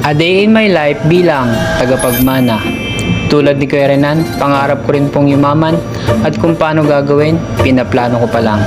A day in my life bilang tagapagmana. Tulad ni Kuya Renan, pangarap ko rin pong yumaman at kung paano gagawin, pinaplano ko pa lang.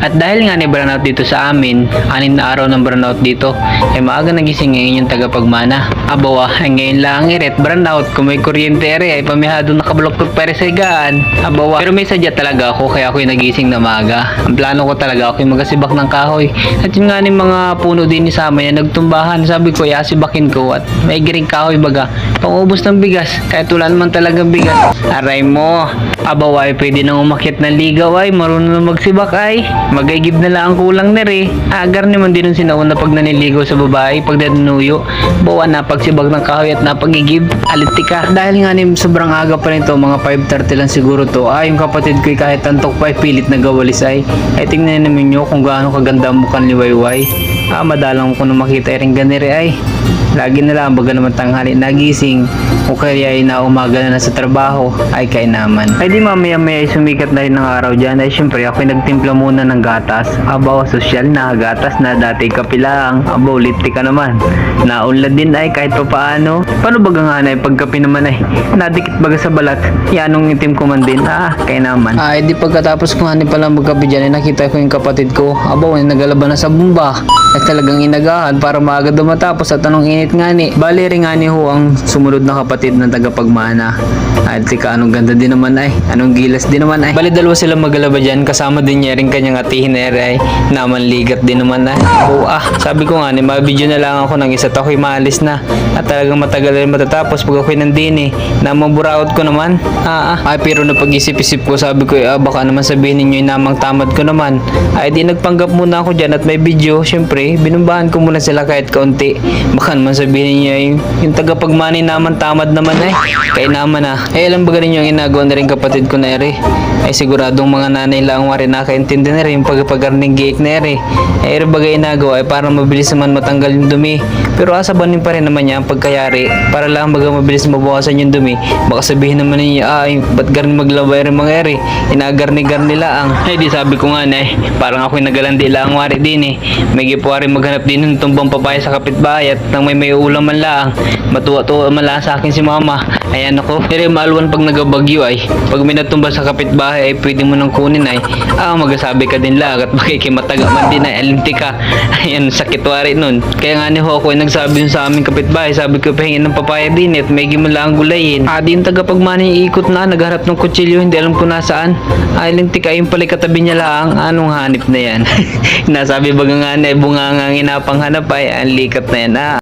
At dahil nga ni burnout dito sa amin, anin na araw ng burnout dito, ay maaga nagising ngayon yung tagapagmana. Abawa, ay ngayon lang iret burnout, kung may kuryente ere, ay pamihado nakabaloktot pa rin sa higaan. Abawa, pero may sadya talaga ako, kaya ako yung nagising na maaga. Ang plano ko talaga ako yung magasibak ng kahoy. At yun nga ni mga puno din ni Sama yan, nagtumbahan. Sabi ko, yasibakin ko at may giring kahoy baga. Pangubos ng bigas, kahit wala naman talagang bigas. Aray mo, abawa ay pwede nang umakyat ng ligaw ay, marunong magsibak ay. Magaygib na lang ang kulang na rin. Agar naman din sinauna pag naniligaw sa babae, pag nanunuyo. Bawa na pagsibag ng kahoy at napagigib. Aliti ka. Dahil nga ni sobrang aga pa rin to, mga 5.30 lang siguro to. Ah, yung kapatid ko kahit antok pa pilit na gawalis ay. Ay tingnan namin nyo kung gaano kaganda ang mukhang liwayway. Ah, madalang ko na makita rin ganire ay. Lagi na lang baga naman tanghali nagising o kaya ay naumaga na sa trabaho ay kay naman. Ay di mamaya maya ay sumikat na rin ng araw dyan ay syempre ako ay nagtimpla muna ng gatas. Abaw sosyal na gatas na dati kapilang. Abaw lipti ka naman. Naunlad din ay kahit pa paano. Paano baga nga na pagkapi naman ay nadikit baga sa balat. Yanong itim ko man din. Ah kay naman. Ay di pagkatapos ko nga ni pala magkapi dyan ay nakita ko yung kapatid ko. Abaw ay nagalaban na sa bumba. At talagang inagahan para maaga daw matapos at anong init nga ni. Bali rin nga ni ho ang sumunod na kapatid ng tagapagmana. At tika anong ganda din naman ay. Anong gilas din naman ay. Bali dalawa sila magalaba dyan. Kasama din niya rin kanyang atihin na ay. Naman ligat din naman ay. Oo ah. Sabi ko nga ni mabidyo na lang ako ng isa't ako'y maalis na. At talagang matagal rin matatapos pag ako'y nandini. Namang buraot ko naman. Ah ah. Ay pero napag-isip-isip ko sabi ko ah, baka naman sabihin ninyo namang tamad ko naman. Ay di nagpanggap muna ako dyan at may video. Siyempre binumbahan ko muna sila kahit kaunti. Baka naman sabihin niya yung, yung tagapagmani naman tamad naman ay. Kaya naman ah. Eh alam ba ganun yung inagawa na rin kapatid ko na ere? Ay siguradong mga nanay lang wari nakaintindi na rin yung pagpagarning giik na ere. Eh ere bagay inagawa ay parang mabilis naman matanggal yung dumi. Pero asabanin pa rin naman niya ang pagkayari para lang baga mabilis mabawasan yung dumi. Baka sabihin naman niya ay ba't garni maglabay rin mga ere? Inagarni-garni lang. Ay di sabi ko nga na eh. Parang ako'y nagalandi lang wari din eh. May gipuwari maghanap din ng tumbang papaya sa kapitbahay at nang may may ulam man lang. Matuwa-tuwa man lang sa akin si mama. Ayan ako. Pero maalwan pag nagabagyo ay. Pag may natumba sa kapitbahay ay pwede mo nang kunin ay. Ah, magasabi ka din lang at makikimataga man din ay alinti ka. Ayan, sakit wari nun. Kaya nga ni Hoko ay nagsabi yun sa aming kapitbahay. Sabi ko pahingin ng papaya din at may lang gulayin. Ah, di yung tagapagmani ikot na. Nagharap ng kutsilyo. Hindi alam ko nasaan. Ay, linti ka yung pala katabi niya lang. Anong hanip na yan? Nasabi baga nga na bunga nga inapang hanap ay ang likat na yan. Ah,